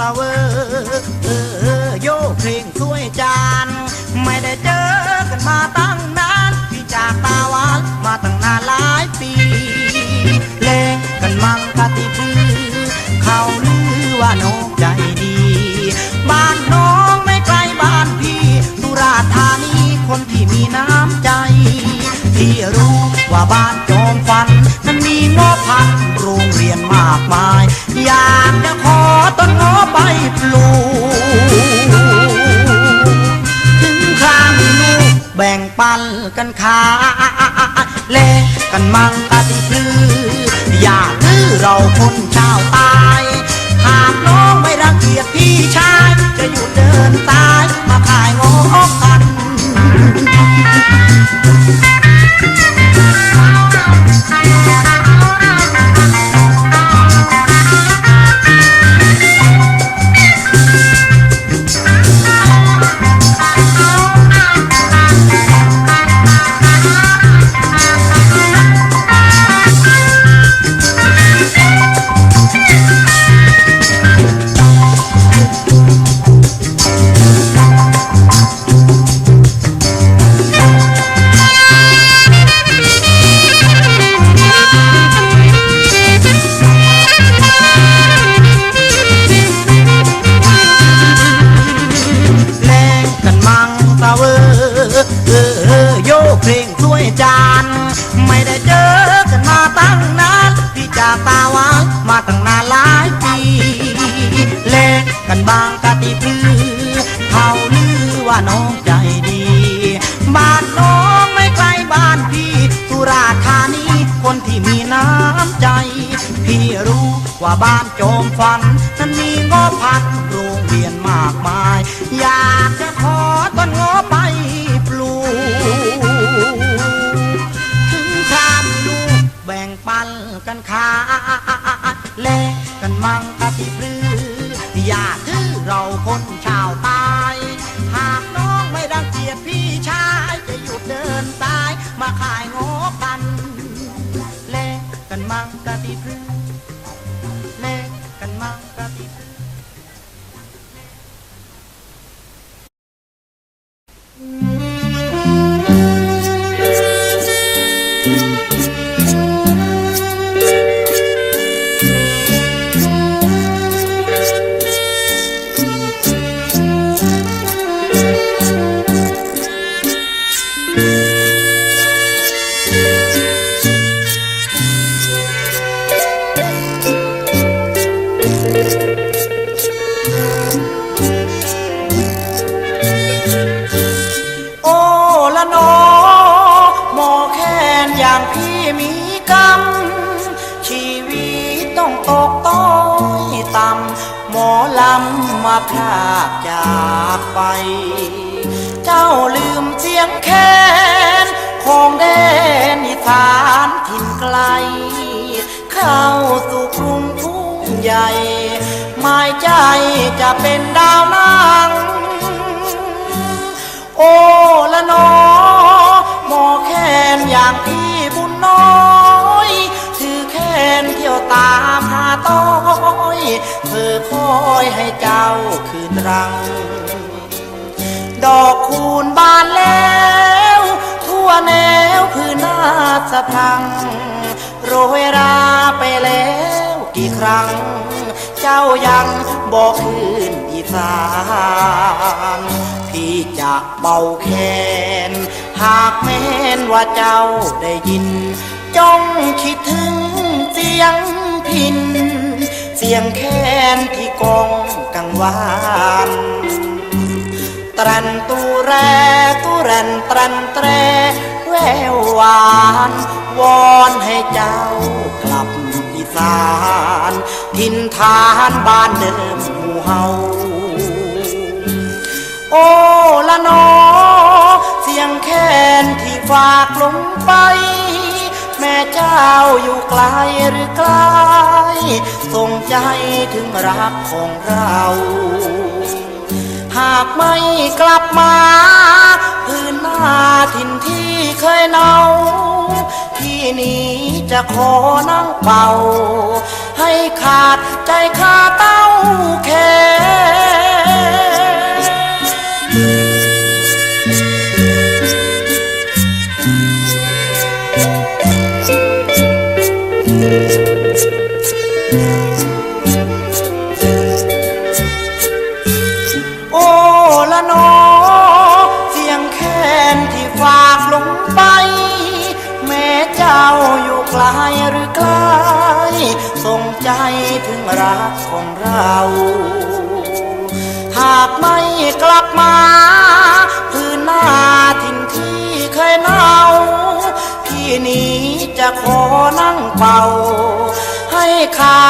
ตะเวอเออโยกเพลงช่วยจาน ไม่ได้เจอกันมาตั้งนานพี่จากตาหวานมาตั้งนานหลายปีเล่นกันมังกะติพือเขาลือว่าน้องใจดี บ้านน้องไม่ไกลบ้านพี่สุราธานีคนที่มีน้ำใจที่รู้ว่าบ้านจอมฟันนั้นมีงอพันโรงเรียนมากมาย อยากจะขอ นงอไปปลูกถึงครางลูกแบ่งปันกันขาแล่นกันมังกะติพลืออย่าลือเราคนชาวตา บางกะติพือเขาลือว่าน้องใจดี บ้านน้องไม่ไกลบ้านพี่สุราธานีคนที่มีน้ำใจ พี่รู้ว่าบ้านโจมฟันนั้นมีงอพัดโรงเรียนมากมาย อยากจะขอต้นงอไปปลูกถึงครามลูกแบ่งปันกันขายเล่กันมังกะติพลืออยาถือ เราคน พรากจากไป เจ้าลืมเสียงแค้นของแดนอีสานถิ่นไกล เข้าสู่กรุงทุ่งใหญ่ หมายใจจะเป็นดาวนังโอ้ละนอหมอแค้นอย่างพี่บุญน้อย ถือแค้นเที่ยวตามหาต้อย เธอคอยให้เจ้าคืนรัง ดอกคูณบานแล้ว ทั่วแนวพื้นนาสะพัง โรยราไปแล้วกี่ครั้ง เจ้ายังบอกคืนอีสานพี่จะเบาแคนหากแม้นว่าเจ้าได้ยินจ้องคิดถึงเสียงพิน เสียงแคนที่กองกังวานตรันตูแรตูรันตรันแตรแววหวานวอนให้เจ้ากลับอีสานทินฐานบ้านเดิมหมู่เฮาโอ้ละนอ เสียงแค้นที่ฝากลงไป แม่เจ้าอยู่ไกลหรือใกล้ ส่งใจถึงรักของเรา หากไม่กลับมาพื้นหน้าถิ่นที่เคยเนาพี่นี้จะขอนั่งเป่า ให้ขาดใจคาเต้าแค่โถึงรักของเรา หากไม่กลับมาพื้นหน้าทินที่เคยเน่าพี่นี้จะขอนั่งเป่า ให้ขาดใจคาเต้า